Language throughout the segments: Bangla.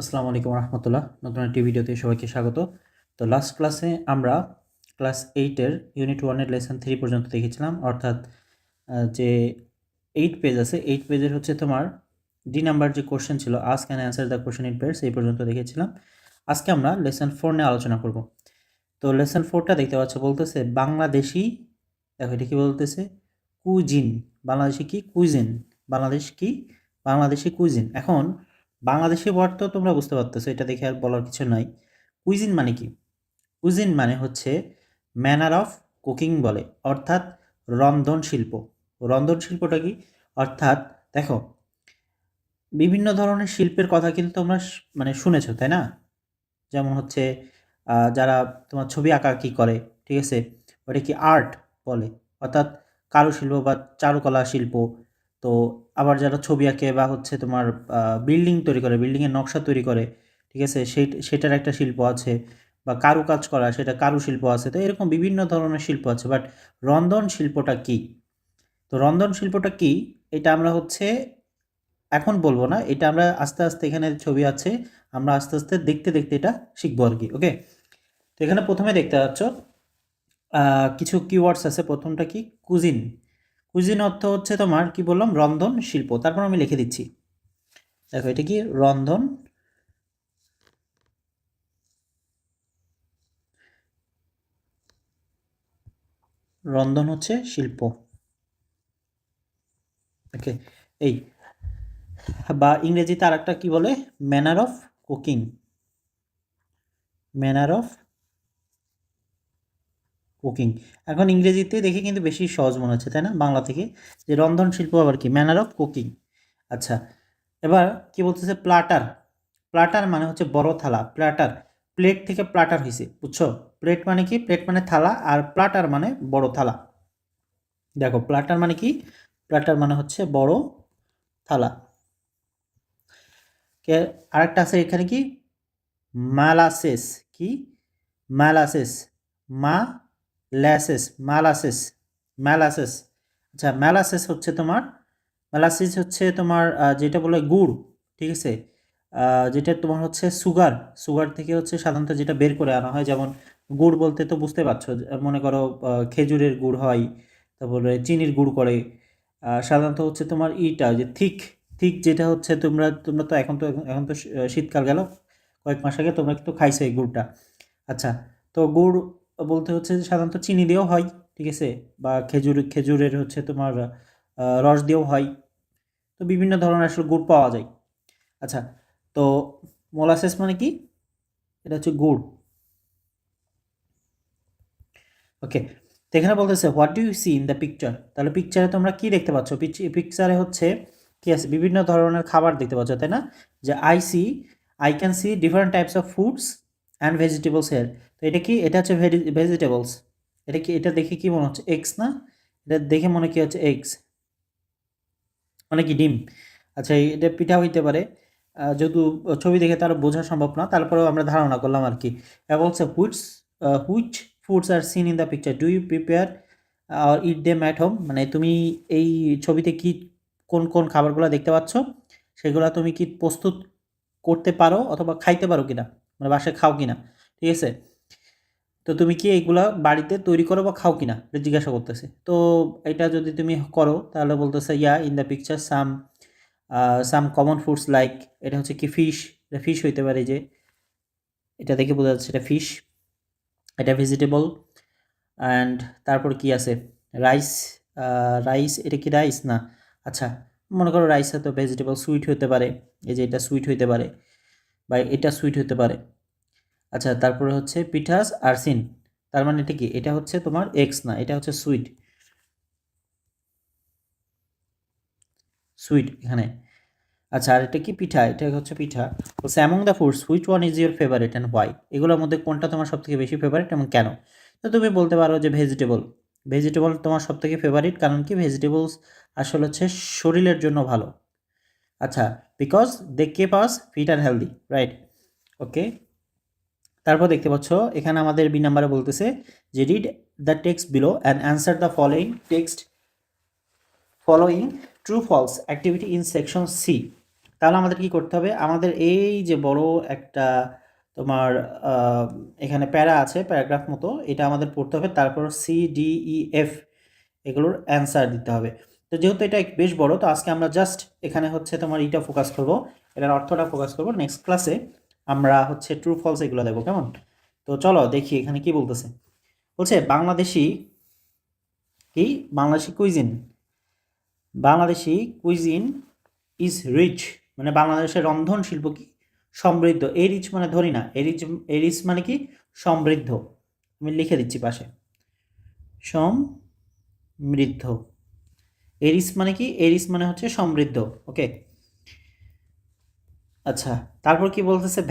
আসসালামু আলাইকুম রহমতুল্লাহ। নতুন একটি ভিডিওতে সবাইকে স্বাগত। তো লাস্ট ক্লাসে আমরা ক্লাস এইটের ইউনিট ওয়ানের লেসন থ্রি পর্যন্ত দেখেছিলাম। অর্থাৎ যে এইট পেজ আছে এইট পেজের হচ্ছে তোমার ডি নাম্বার যে কোশ্চেন ছিল আজ can answer the question in pairs এই পর্যন্ত দেখেছিলাম। আজকে আমরা লেসন ফোর নিয়ে আলোচনা করব। তো লেসন ফোরটা দেখতে পাচ্ছ বলতেছে, বাংলাদেশি, দেখো এটা কি বলতেছে? কুজিন বাংলাদেশি কি? কুইজিন বাংলাদেশ কি? বাংলাদেশি কুইজিন এখন বাংলাদেশি ওয়ার্ড তো তোমরা বুঝতে পারতেছো, এটা দেখে আর বলার কিছু নাই। কুইজিন মানে কি? কুইজিন মানে হচ্ছে ম্যানার অফ কুকিং বলে, অর্থাৎ রন্ধন শিল্প। রন্ধন শিল্পটা কি? অর্থাৎ দেখো, বিভিন্ন ধরনের শিল্পের কথা কিন্তু তোমরা মানে শুনেছো, তাই না? যেমন হচ্ছে যারা তোমার ছবি আঁকা কি করে, ঠিক আছে? ওটা কি আর্ট বলে, অর্থাৎ কারুশিল্প বা চারুকলা শিল্প। তো আবার যারা ছবি আঁকে বা হচ্ছে তোমার বিল্ডিং তৈরি করে বিল্ডিংয়ের নকশা তৈরি করে, ঠিক আছে? সেই সেটার একটা শিল্প আছে বা কারুকাজ করা, সেটা কারু শিল্প আছে। তো এরকম বিভিন্ন ধরনের শিল্প আছে। বাট রন্ধন শিল্পটা কি? তো রন্ধন শিল্পটা কি? এটা আমরা হচ্ছে, এখন বলব না, এটা আমরা আস্তে আস্তে এখানে ছবি আছে, আমরা আস্তে আস্তে দেখতে দেখতে এটা শিখব আর কি ওকে তো এখানে প্রথমে দেখতে পাচ্ছ কিছু কিওয়ার্ডস আছে। প্রথমটা কি? কুজিন কুজিন অর্থ হচ্ছে তোমার, কি বললাম? রন্ধন শিল্প। তারপর আমি লিখে দিচ্ছি। দেখো, এটা কি? রন্ধন রন্ধন হচ্ছে শিল্প। ওকে, এই বা ইংরেজিতে আর একটা কি বলে? Manner of cooking manner of cooking এখন ইংরেজিতে দেখে কিন্তু বেশি সহজ মনে হচ্ছে, তাই না? বাংলা থেকে। যে রন্ধন শিল্প আবার কি? ম্যানার অফ কুকিং আচ্ছা এবার কি বলতেছে? প্লাটার প্লাটার মানে হচ্ছে বড় থালা। প্লাটার প্লেট থেকে প্লাটার হয়েছে বুঝছ? প্লেট মানে কি? প্লেট মানে থালা আর প্লাটার মানে বড় থালা। দেখো প্লাটার মানে কি? প্লাটার মানে হচ্ছে বড় থালা। আরেকটা আছে এখানে কি? মালাসেস কি? মালাসেস মা ল্যাসেস মালাসেস ম্যালাসেস। আচ্ছা ম্যালাসেস হচ্ছে তোমার, ম্যালাসিস হচ্ছে তোমার যেটা বলে গুড়, ঠিক আছে? যেটা তোমার হচ্ছে সুগার সুগার থেকে হচ্ছে সাধারণত যেটা বের করে আনা হয়, যেমন গুড় বলতে তো বুঝতে পারছ মনে করো খেজুরের গুড় হয়, তারপরে চিনির গুড় করে সাধারণত হচ্ছে তোমার ইটা, যে থিক থিক যেটা হচ্ছে তোমরা তোমরা তো এখন তো এখন তো শীতকাল গেল, কয়েক মাস আগে তোমরা কিন্তু খাইছো এই গুড়টা। আচ্ছা তো গুড় বলতে হচ্ছে যে সাধারণত চিনি দিয়েও হয়, ঠিক আছে? বা খেজুর, খেজুরের হচ্ছে তোমার রস দিয়েও হয়। তো বিভিন্ন ধরনের আসলে গুড় পাওয়া যায়। আচ্ছা তো মোলাসেস মানে কি? এটা হচ্ছে গুড়। ওকে, তো এখানে বলতেছে what you see in the picture তাহলে পিকচারে তোমরা কি দেখতে পাচ্ছ? পিকচারে হচ্ছে কি আছে? বিভিন্ন ধরনের খাবার দেখতে পাচ্ছ, তাই না? যে I see I can see different types of foods and vegetables here তো এটা কি? এটা হচ্ছে ভেজিটেবলস এটা কি? এটা দেখে কি মনে হচ্ছে? এগস না? এটা দেখে মনে কি হচ্ছে? এগস মানে কি ডিম? আচ্ছা এটা পিঠা হইতে পারে। যেহেতু ছবি দেখে তার বোঝা সম্ভব না, তারপরেও আমরা ধারণা করলাম আর কি। বলছে wheats which foods are seen in the picture do you prepare or eat them at home মানে তুমি এই ছবিতে কি, কোন কোন খাবারগুলো দেখতে পাচ্ছ? সেগুলো তুমি কি প্রস্তুত করতে পারো অথবা খাইতে পারো কিনা? মানে বাসায় খাও কিনা, ঠিক আছে? তো তুমি কি এইগুলা বাড়িতে তৈরি করো বা খাও কিনা? এটা জিজ্ঞাসা করতেছে। তো এটা যদি তুমি করো, তাহলে বলতেছে yeah in the picture some some common foods like এটা হচ্ছে কি ফিশ এটা ফিশ হইতে পারে যে, এটা দেখে বোঝা যাচ্ছে এটা ফিশ এটা ভেজিটেবল অ্যান্ড তারপর কি আছে? রাইস রাইস এটা কি রাইস না। আচ্ছা মনে করো রাইস হয়তো ভেজিটেবল সুইট হতে পারে, এই যে এটা সুইট হতে পারে। বা এটা সুইট হতে পারে। আচ্ছা তারপরে হচ্ছে পিঠাস আর সিন। তার মানে এটা কি? এটা হচ্ছে তোমার এক্স না, এটা হচ্ছে সুইট সুইট এখানে। আচ্ছা আর এটা কি পিঠা? এটা হচ্ছে পিঠা। বলছে among the foods which one is your favourite and why এগুলোর মধ্যে কোনটা তোমার সব থেকে বেশি ফেভারিট এবং কেন? তো তুমি বলতে পারো যে ভেজিটেবল ভেজিটেবল তোমার সব থেকে ফেভারিট কারণ কি? ভেজিটেবলস আসলে হচ্ছে শরীরের জন্য ভালো। আচ্ছা because they keep us fit and healthy right okay তারপর দেখতে পাচ্ছ, এখানে আমাদের বি নাম্বারে বলতেছে যে read the text below and answer the following text following true false activity in section C তাহলে আমাদের কি করতে হবে? আমাদের এই যে বড় একটা তোমার এখানে প্যারা আছে, প্যারাগ্রাফ মতো, এটা আমাদের পড়তে হবে। তারপর সি ডি ই এফ এগুলোর অ্যান্সার দিতে হবে। তো যেহেতু এটা বেশ বড়, তো আজকে আমরা জাস্ট এখানে হচ্ছে তোমার ইটা ফোকাস করব। এটার অর্থটা ফোকাস করব। নেক্সট ক্লাসে আমরা হচ্ছে ট্রু ফলস এগুলো দেবো কেমন? তো চলো দেখি এখানে কি বলতেছে। বলছে, বাংলাদেশি কি? Bangladeshi cuisine Bangladeshi cuisine is rich মানে বাংলাদেশের রন্ধন শিল্প কি? সমৃদ্ধ। এই রিচ মানে ধরি না। এই রিচ এই রিচ মানে কি? সমৃদ্ধ। আমি লিখে দিচ্ছি পাশে। সমৃদ্ধ। এরিস মানে কি? এরিস মানে হচ্ছে সমৃদ্ধ, ওকে? আচ্ছা তারপর কি বলতেছে?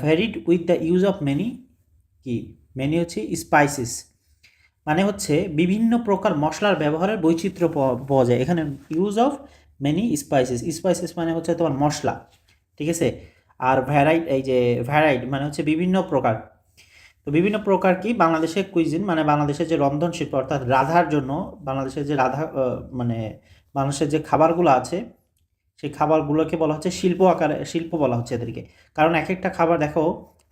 Varied with the use of many কি? মেনি হচ্ছে স্পাইসিস মানে হচ্ছে বিভিন্ন প্রকার মশলার ব্যবহারের বৈচিত্র্য পাওয়া- যায়। এখানে use of many spices spices মানে হচ্ছে তোমার মশলা, ঠিক আছে? আর ভ্যারাইট এই যে ভ্যারাইট মানে হচ্ছে বিভিন্ন প্রকার তো বিভিন্ন প্রকার কি বাংলাদেশের কুইজিন মানে বাংলাদেশের যে রন্ধন শিল্প, অর্থাৎ রাধার জন্য বাংলাদেশের যে রাধা মানে বাংলাদেশের যে খাবারগুলো আছে, সেই খাবারগুলোকে বলা হচ্ছে শিল্প আকারে, শিল্প বলা হচ্ছে এদেরকে। কারণ এক একটা খাবার দেখো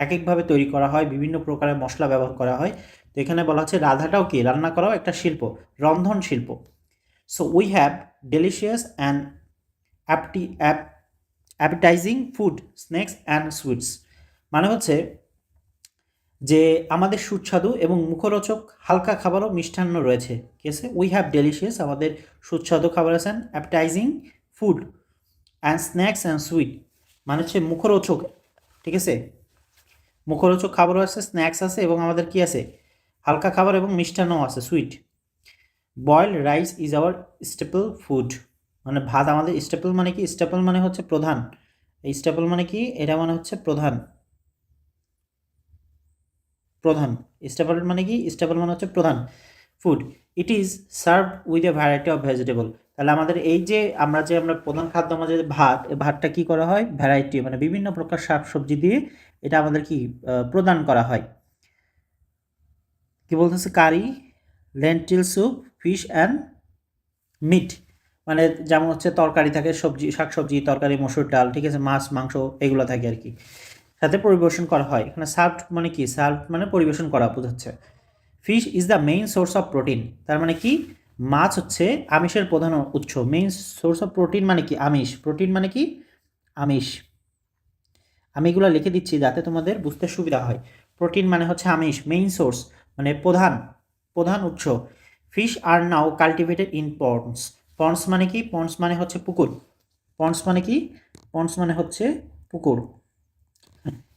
এক একভাবে তৈরি করা হয়, বিভিন্ন প্রকারের মশলা ব্যবহার করা হয়। তো এখানে বলা হচ্ছে রাধাটাও কি? রান্না করাও একটা শিল্প, রন্ধন শিল্প। So we have delicious and apty app appetising food snacks and sweets মানে হচ্ছে যে আমাদের সুস্বাদু এবং মুখরোচক হালকা খাবারও মিষ্টান্ন রয়েছে। আছে? উই হ্যাভ ডেলিশিয়াস আমাদের সুস্বাদু খাবার আছেন appetising food and snacks and sweet মানে হচ্ছে মুখরোচক। ঠিক আছে? মুখরোচক খাবারও আছে স্ন্যাক্স আছে এবং আমাদের কি আছে? হালকা খাবার এবং মিষ্টান্নও আছে sweet boil rice is our staple food মানে ভাত আমাদের স্টেপল মানে কি? স্টেপল মানে হচ্ছে প্রধান। এই স্টেপল মানে কি? এটা মানে হচ্ছে প্রধান। প্রধান। স্টেপল মানে কি? স্টেপল মানে হচ্ছে প্রধান food it is serve with a variety of vegetable তাহলে আমাদের এই যে আমরা যে আমরা প্রধান খাদ্য আমাদের ভাত ভাতটা কি করা হয়? ভ্যারাইটি মানে বিভিন্ন প্রকার শাক সবজি দিয়ে এটা আমাদের কি প্রদান করা হয়। কি বলতেছে? Curry lentil soup fish and meat মানে যেমন হচ্ছে তরকারি থাকে, সবজি, শাকসবজি, তরকারি, মসুর ডাল, ঠিক আছে? মাছ, মাংস, এগুলো থাকে আর কি। সাথে পরিবেশন করা হয়। এখানে সার্ভ মানে কি? সার্ভ মানে পরিবেশন করা বোঝাচ্ছে। Fish is the main source of protein তার মানে কি? মাছ হচ্ছে আমিষের প্রধান উৎস। মেইন সোর্স অফ প্রোটিন মানে কি? আমিষ। প্রোটিন মানে কি? আমিষ। আমি এগুলো লিখে দিচ্ছি যাতে তোমাদের বুঝতে সুবিধা হয়। প্রোটিন মানে হচ্ছে আমিষ মেইন সোর্স মানে প্রধান প্রধান উৎস। Fish R now cultivated in ponds ponds মানে কি? পন্ডস মানে হচ্ছে পুকুর। পন্ডস মানে কি? পন্ডস মানে হচ্ছে পুকুর।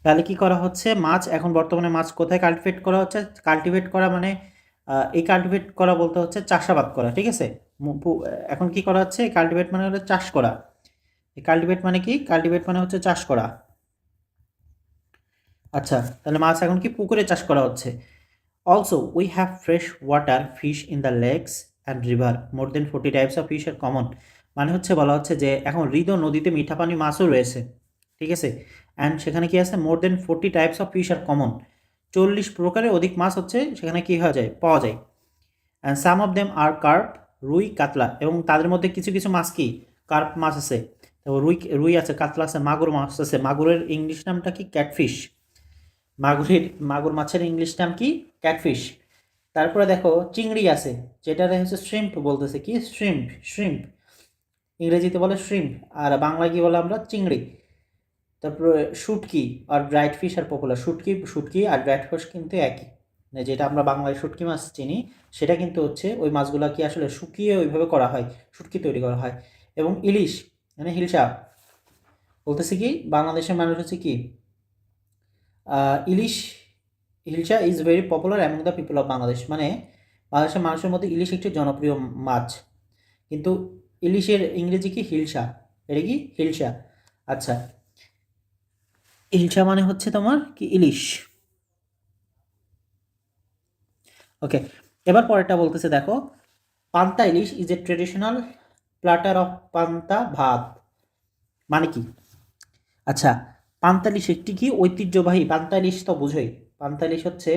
তাহলে কি করা হচ্ছে? মাছ, এখন বর্তমানে মাছ কোথায় কাল্টিভেট করা হচ্ছে? কাল্টিভেট করা মানে এই কাল্টিভেট করা বলতে হচ্ছে চাষাবাদ করা, ঠিক আছে? এখন কি করা হচ্ছে? কাল্টিভেট মানে হচ্ছে চাষ করা। কাল্টিভেট মানে কি? কাল্টিভেট মানে হচ্ছে চাষ করা। আচ্ছা তাহলে মাছ এখন কি পুকুরে চাষ করা হচ্ছে? Also we have fresh water fish in the lakes and river more than forty types of fish are common মানে হচ্ছে বলা হচ্ছে যে, এখন হৃদ নদীতে মিঠা পানি মাছও রয়েছে, ঠিক আছে? অ্যান্ড সেখানে কি আছে? More than forty types of fish are common চল্লিশ প্রকারের অধিক মাছ হচ্ছে সেখানে কী হওয়া যায়? পাওয়া যায়। And some of them are carp রুই, কাতলা এবং তাদের মধ্যে কিছু কিছু মাছ কি? কার্প মাছ আছে। তো রুই রুই আছে, কাতলা আছে, মাগুর মাছ আছে। মাগুরের ইংলিশ নামটা কি? ক্যাটফিশ মাগুরের, মাগুর মাছের ইংলিশ নাম কি? ক্যাটফিশ তারপরে দেখো, চিংড়ি আছে যেটা হচ্ছে শ্রিম্প বলতেছে কি? শ্রিম্প শ্রিম্প ইংরেজিতে বলে শ্রিম্প আর বাংলায় কি বলে আমরা? চিংড়ি। তারপরে শুটকি আর ব্রাইট ফিশ আর পপুলার শুটকি শুটকি আর ব্রাইট ফিশ কিন্তু একই। যেটা আমরা বাংলায় শুটকি মাছ চিনি, সেটা কিন্তু হচ্ছে ওই মাছগুলা কি আসলে শুকিয়ে ওইভাবে করা হয়, শুটকি তৈরি করা হয়। এবং ইলিশ মানে হিলসা বলতেছে কি, বাংলাদেশের মানুষ হচ্ছে কি ইলিশ hilsa is very popular among the people of Bangladesh মানে বাংলাদেশের মানুষের মধ্যে ইলিশ একটি জনপ্রিয় মাছ। কিন্তু ইলিশের ইংরেজি কি হিলসা এটা কি হিলসা আচ্ছা ইলশা মানে হচ্ছে তোমার কি? ইলিশ। ওকে এবার পরেরটা বলতেছে, দেখো, পান্তা ইলিশ is a traditional platter of পান্তা ভাত। মানে কি? আচ্ছা পান্তা ইলিশ একটি কি ঐতিহ্যবাহী? পান্তা ইলিশ তো বুঝোই। পান্তা ইলিশ হচ্ছে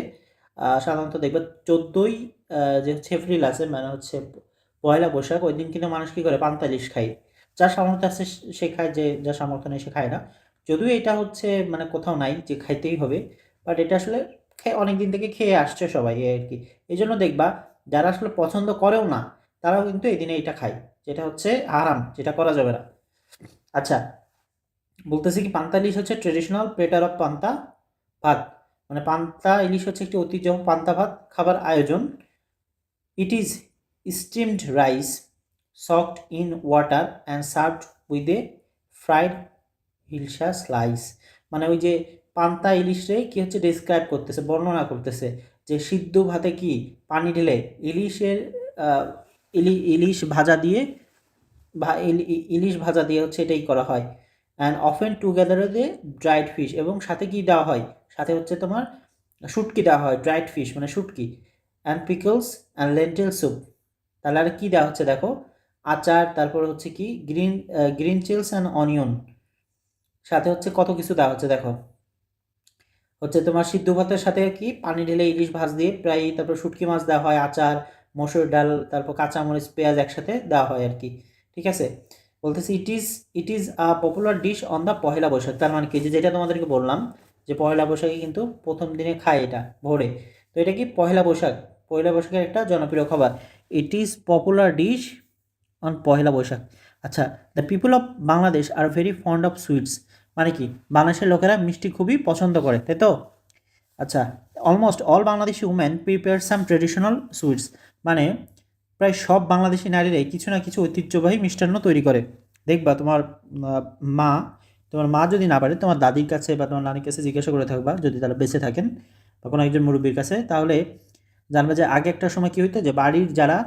সাধারণত দেখবে চোদ্দোই যে হচ্ছে এপ্রিল আছে মানে হচ্ছে পয়লা বৈশাখ, ওই দিন কিন্তু মানুষ কি করে? পান্তা ইলিশ খায়। যার সামর্থ্য আছে, সে খায় যে, যার সামর্থ্য নেই, সে খায় না। যদিও এটা হচ্ছে মানে কোথাও নাই যে খাইতেই হবে বাট এটা আসলে অনেক দিন থেকে খেয়ে আসছে সবাই আর কি এই জন্য দেখবা যারা আসলে পছন্দ করেও না, তারাও কিন্তু এই দিনে এটা খায়, যেটা হচ্ছে আরাম যেটা করা যাবে না। আচ্ছা বলতেছি কি পান্তা ইলিশ হচ্ছে ট্রেডিশনাল প্লেটার অফ পান্তা ভাত। মানে পান্তা ইলিশ হচ্ছে একটি ঐতিহ্য পান্তা ভাত খাবার আয়োজন it is steamed rice soft in water and served with a fried hilsa slice. মানে ওই যে পান্তা ইলিশে কি হচ্ছে ডিসক্রাইব করতেছে, বর্ণনা করতেছে যে সিদ্ধ ভাতে কি পানি ঢেলে ইলিশের ইলি, ইলিশ ভাজা দিয়ে ভা, ইলি- ইলিশ ভাজা দিয়ে হচ্ছে এটাই করা হয়। And often together they dried fish এবং সাথে কি দেওয়া হয়? সাথে হচ্ছে তোমার শুটকি দেওয়া হয় ড্রাইড ফিশ মানে শুটকি। And pickles and lentil soup তাহলে আর কী দেওয়া হচ্ছে দেখো? আচার, তারপর হচ্ছে কি? Green green chillies and onion সাথে হচ্ছে কত কিছু দেওয়া হচ্ছে, দেখো। হচ্ছে তোমার সিদ্ধ ভাতের সাথে কি? পানি ঢেলে ইলিশ ভাজ দিয়ে প্রায় তারপর শুটকি মাছ দেওয়া হয়, আচার, মসুর ডাল, তারপর কাঁচামরিচ, পেঁয়াজ একসাথে দেওয়া হয় আর কি, ঠিক আছে? বলতেছি it is it is a popular dish on the Pahela Baishakh, তার মানে কি? যেটা তোমাদেরকে বললাম যে পহেলা বৈশাখে কিন্তু প্রথম দিনে খায় এটা ভোরে। তো এটা কি পহেলা বৈশাখ? পহেলা বৈশাখের একটা জনপ্রিয় খাবার। It is popular dish on Pahela Baishakh. আচ্ছা the people of Bangladesh are very fond of sweets মানে কি? বাংলাদেশের লোকেরা মিষ্টি খুবই পছন্দ করে, তাই তো? আচ্ছা almost all Bangladeshi women prepare some traditional sweets মানে প্রায় সব বাংলাদেশি নারীরাই কিছু না কিছু ঐতিহ্যবাহী মিষ্টান্ন তৈরি করে। দেখবা তোমার মা তোমার মা যদি না পারে, তোমার দাদির কাছে বা তোমার নানির কাছে জিজ্ঞাসা করে থাকবা, যদি তারা বেঁচে থাকেন বা কোনো একজন মুরব্বীর কাছে, তাহলে জানবে যে আগে একটা সময় কী হইতো যে বাড়ির যারা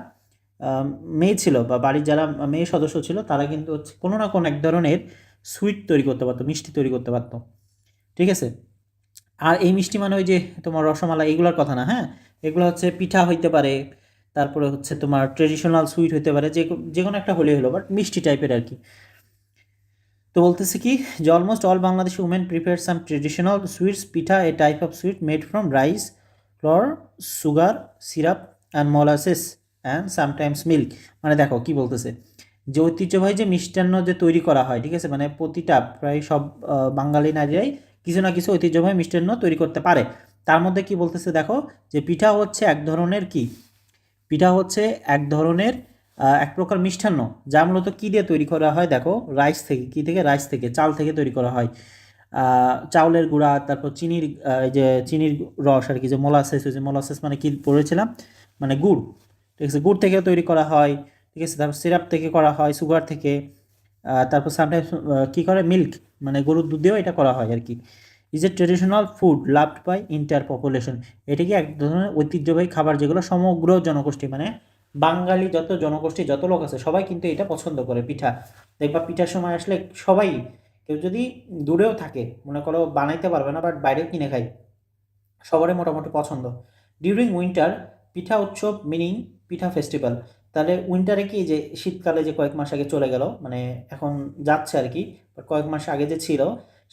মেয়ে ছিল বা বাড়ির যারা মেয়ে সদস্য ছিল, তারা কিন্তু হচ্ছে কোনো না কোনো এক ধরনের সুইট তৈরি করতে পারতো, মিষ্টি তৈরি করতে পারতো। ঠিক আছে? আর এই মিষ্টি মানে ওই যে তোমার রসমালাই, এগুলোর কথা না হ্যাঁ? এগুলো হচ্ছে পিঠা হইতে পারে, তারপরে হচ্ছে তোমার ট্রেডিশনাল সুইট হইতে পারে, যে যে কোনো একটা হলে হলো বাট মিষ্টি টাইপের আর কি। তো বলতেছে কি, যে almost all Bangladeshi women prepare some traditional sweets pitha a type of sweet made from rice flour sugar syrup and molasses and sometimes milk মানে দেখো, কি বলতেছে? যে ঐতিহ্যবাহী যে মিষ্টান্ন যে তৈরি করা হয়, ঠিক আছে? মানে প্রতিটা প্রায় সব বাঙালি নারীরাই কিছু না কিছু ঐতিহ্যবাহী মিষ্টান্ন তৈরি করতে পারে। তার মধ্যে কি বলতেছে দেখো, যে পিঠা হচ্ছে এক ধরনের কি? পিঠা হচ্ছে এক ধরনের এক প্রকার মিষ্টান্ন, যা মূলত কী দিয়ে তৈরি করা হয় দেখো? রাইস থেকে, কী থেকে? রাইস থেকে, চাল থেকে তৈরি করা হয়। চাউলের গুঁড়া, তারপর চিনির যে চিনির রস আর কি, যে মোলাসেস যে মোলাসেস মানে কী পড়েছিলাম মানে গুড়, ঠিক আছে? গুড় থেকে তৈরি করা হয়। ঠিক আছে? তারপর সিরাপ থেকে করা হয় সুগার থেকে তারপর সামটাইমস কী করে? মিল্ক মানে গরুর দুধ দিয়েও এটা করা হয় আর কি। Is a traditional food loved by entire population এটা কি এক ধরনের ঐতিহ্যবাহী খাবার যেগুলো সমগ্র জনগোষ্ঠী মানে বাঙালি যত জনগোষ্ঠী, যত লোক আছে, সবাই কিন্তু এটা পছন্দ করে, পিঠা। দেখবা পিঠার সময় আসলে সবাই, কেউ যদি দূরেও থাকে, মনে করো বানাইতে পারবে না বাট বাইরে কিনে খাই সবারই মোটামুটি পছন্দ। ডিউরিং উইন্টার পিঠা উৎসব মিনিং পিঠা ফেস্টিভ্যাল তাহলে উইন্টারে কি যে শীতকালে যে কয়েক মাস আগে চলে গেল মানে এখন যাচ্ছে আর কি কয়েক মাস আগে যে ছিল,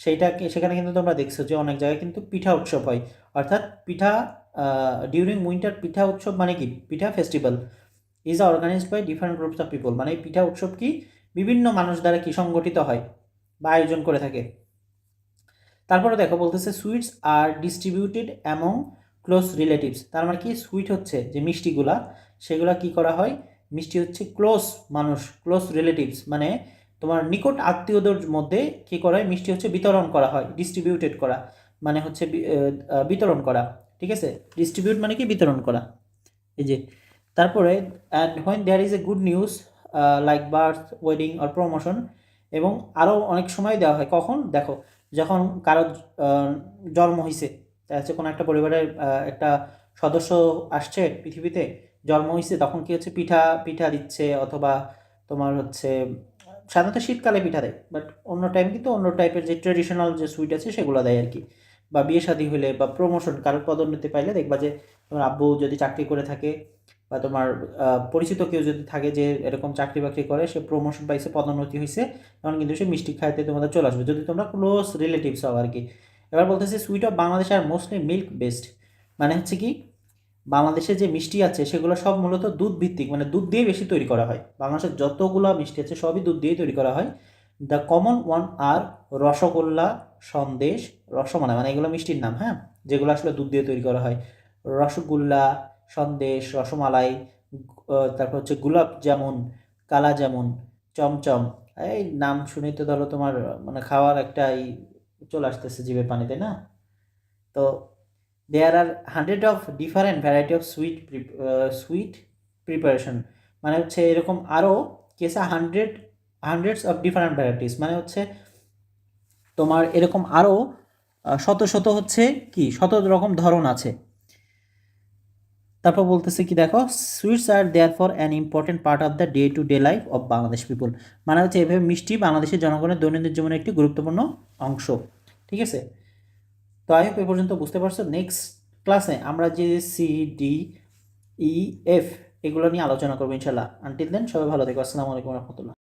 সেইটাকে, সেখানে কিন্তু তোমরা দেখছ যে অনেক জায়গায় কিন্তু পিঠা উৎসব হয়। অর্থাৎ পিঠা ডিউরিং উইন্টার পিঠা উৎসব মানে কি? Pitha festival is organised by different groups of people মানে পিঠা উৎসব কি? বিভিন্ন মানুষ দ্বারা কি সংগঠিত হয় বা আয়োজন করে থাকে। তারপরে দেখো বলতেছে sweets are distributed among close relatives তার মানে কি? সুইট হচ্ছে যে মিষ্টিগুলা, সেগুলা কি করা হয়? মিষ্টি হচ্ছে ক্লোজ মানুষ, ক্লোজ রিলেটিভস মানে তোমার নিকট আত্মীয়দের মধ্যে কি করা হয়? মিষ্টি হচ্ছে বিতরণ করা হয় ডিস্ট্রিবিউটেড করা মানে হচ্ছে বিতরণ করা, ঠিক আছে? ডিস্ট্রিবিউট মানে কি? বিতরণ করা। এই যে, তারপরে and when there is a good news like birth wedding or promotion এবং আরও অনেক সময় দেওয়া হয়। কখন? দেখো, যখন কারও জন্ম হয়েছে যাচ্ছে কোনো একটা পরিবারের একটা সদস্য আসছে পৃথিবীতে জন্ম হয়েছে তখন কি হচ্ছে পিঠা পিঠা দিচ্ছে অথবা তোমার হচ্ছে, সাধারণত শীতকালে পিঠা দেয় বাট অন্য টাইম কিন্তু অন্য টাইপের যে ট্রেডিশনাল যে সুইট আছে সেগুলো দেয় আর কি বা বিয়ে শাদী হলে বা প্রমোশন কারোর পদোন্নতি পাইলে দেখবা যে তোমার আব্বু যদি চাকরি করে থাকে বা তোমার পরিচিত কেউ যদি থাকে যে এরকম চাকরি বাকরি করে, সে প্রমোশন পাইছে, পদোন্নতি হয়েছে তখন কিন্তু সে মিষ্টি খাইতে তোমাদের চলে আসবে। যদি তোমরা ক্লোজ রিলেটিভস হও আর কি এবার বলতেছি sweet of Bangladesh are mostly milk based মানে হচ্ছে কি বাংলাদেশে যে মিষ্টি আছে, সেগুলো সব মূলত দুধ ভিত্তিক মানে দুধ দিয়ে বেশি তৈরি করা হয়। বাংলাদেশের যতগুলো মিষ্টি আছে, সবই দুধ দিয়েই তৈরি করা হয়। The common one are rasgulla, sandesh, rasmalai মানে এগুলো মিষ্টির নাম হ্যাঁ? যেগুলো আসলে দুধ দিয়ে তৈরি করা হয়। রসগোল্লা, সন্দেশ, রসমালাই তারপর হচ্ছে গোলাপ জামুন, কালা জামুন, চমচম। এই নাম শুনেই তো ধরো তোমার মানে খাওয়ার একটা এই চলে আসতেছে জিভে পানিতে, না? তো there are hundred of different variety of sweet sweet preparation মানে হচ্ছে এরকম আরও কেসা hundred hundreds of different varieties মানে হচ্ছে তোমার এরকম আরও শত শত হচ্ছে কি, শত রকম ধরন আছে। তারপর বলতেছে কি, দেখো sweets are there for an important part of the day to day life of Bangladesh people মানে হচ্ছে এভাবে মিষ্টি বাংলাদেশের জনগণের দৈনন্দিন জীবনের একটি গুরুত্বপূর্ণ অংশ। ঠিক আছে? তো আই হোপ এ পর্যন্ত বুঝতে পারছ। নেক্সট ক্লাসে আমরা যে সি ডি ই এফ এগুলো নিয়ে আলোচনা করব ইনশাল্লাহ আনটিল দেন সবাই ভালো থেকো। আসসালামু আলাইকুম রহমতুল্লাহ।